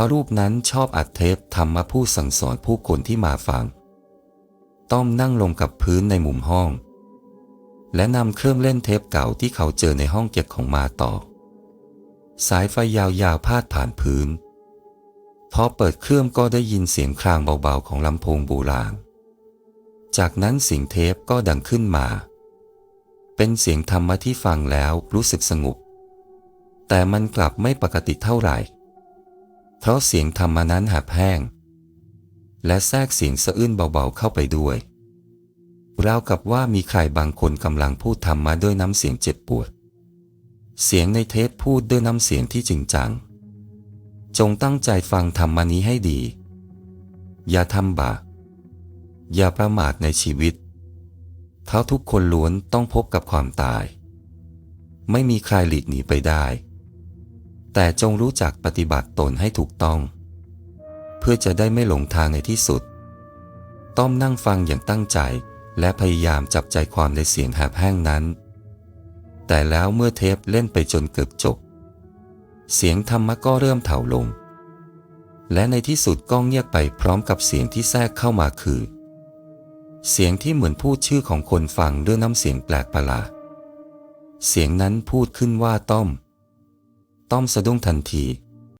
ระรูปนั้นชอบอัดเทปธรรมาผู้สั่งสอนผู้คนที่มาฟัง ต้อมนั่งลงกับพื้นในมุมห้อง และนำเครื่องเล่นเทปเก่าที่เขาเจอในห้องเก็บของมาต่อ สายไฟยาวๆพาดผ่านพื้น พอเปิดเครื่องก็ได้ยินเสียงครางเบาๆของลำโพงโบราณ จากนั้นเสียงเทปก็ดังขึ้นมา เป็นเสียงธรรมะที่ฟังแล้วรู้สึกสงบแต่มันกลับไม่ปกติเท่าไหร่ เพราะเสียงธรรมนั้นแหบแห้ง และแทรกเสียงสะอื้นเบาๆเข้าไปด้วยราวกับว่ามีใครบางคนกำลังพูดธรรมะด้วยน้ำเสียงเจ็บปวด เสียงในเทปพูดด้วยน้ำเสียงที่จริงจัง จงตั้งใจฟังธรรมานี้ให้ดี อย่าทำบาปอย่าประมาทในชีวิตเพราทุกคนล้วนต้องพบกับความตาย ไม่มีใครหลีกหนีไปได้ แต่จงรู้จักปฏิบัติตนให้ถูกต้อง เพื่อจะได้ไม่หลงทางในที่สุด ต้อมนั่งฟังอย่างตั้งใจและพยายามจับใจความในเสียงแหบแห้งนั้น แต่แล้วเมื่อเทปเล่นไปจนเกือบจบ เสียงธรรมะก็เริ่มเถาลง และในที่สุดก็เงียบไปพร้อมกับเสียงที่แทรกเข้ามาคือ เสียงที่เหมือนพูดชื่อของคนฟังด้วยน้ำเสียงแปลกประหลาดเสียงนั้นพูดขึ้นว่าต้อม ต้อมสะดุ้งทันที